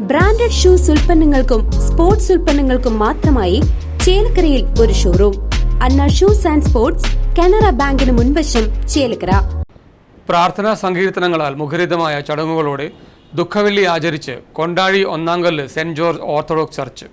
Branded shoes ഉൽപ്പന്നങ്ങൾക്കും sports ഉൽപ്പന്നങ്ങൾക്കും മാത്രമായി ചേലക്കരയിൽ ഒരു showroom Anna shoes and sports Canara ബാങ്കിന് മുൻവശം ചേലക്കര. പ്രാർത്ഥനാ സങ്കീർത്തനങ്ങളാൽ മുഖരിതമായ ചടങ്ങുകളോടെ ദുഃഖവെള്ളി ആചരിച്ച് Kondazhy Onnankallu saint George orthodox church.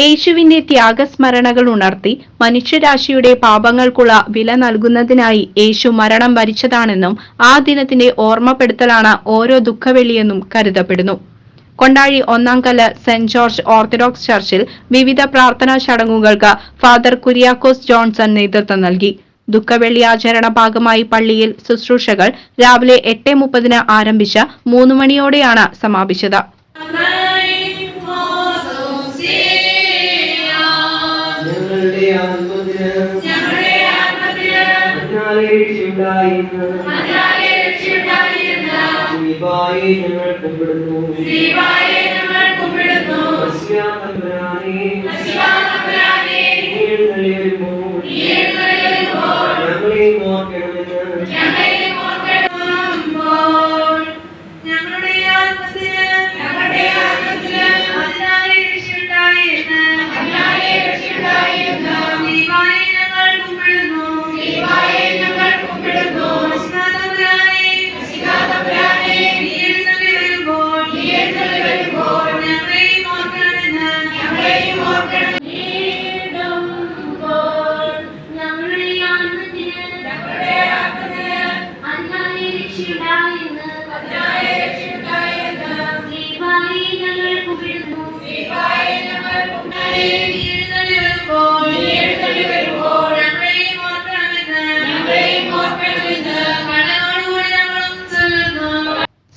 യേശുവിന്റെ ത്യാഗസ്മരണകൾ ഉണർത്തി മനുഷ്യരാശിയുടെ പാപങ്ങൾക്കുള്ള വില നൽകുന്നതിനായി യേശു മരണം വരിച്ചതാണെന്നും ആ ദിനത്തിന്റെ ഓർമ്മപ്പെടുത്തലാണ് ഓരോ ദുഃഖവെള്ളിയെന്നും കരുതപ്പെടുന്നു. കൊണ്ടാഴി കല സെന്റ് ജോർജ് ഓർത്തഡോക്സ് ചർച്ചിൽ വിവിധ പ്രാർത്ഥനാ ചടങ്ങുകൾക്ക് ഫാദർ കുര്യാക്കോസ് ജോൺസൺ നേതൃത്വം നൽകി. ദുഃഖവെള്ളി ആചരണ ഭാഗമായി പള്ളിയിൽ ശുശ്രൂഷകൾ രാവിലെ എട്ട് മുപ്പതിന് ആരംഭിച്ച മൂന്ന് മണിയോടെയാണ് സമാപിച്ചത്. രക്ഷയുണ്ടായിരുന്നു ദീപായി ഞങ്ങൾ കുമ്പിടുന്നു. Yeah.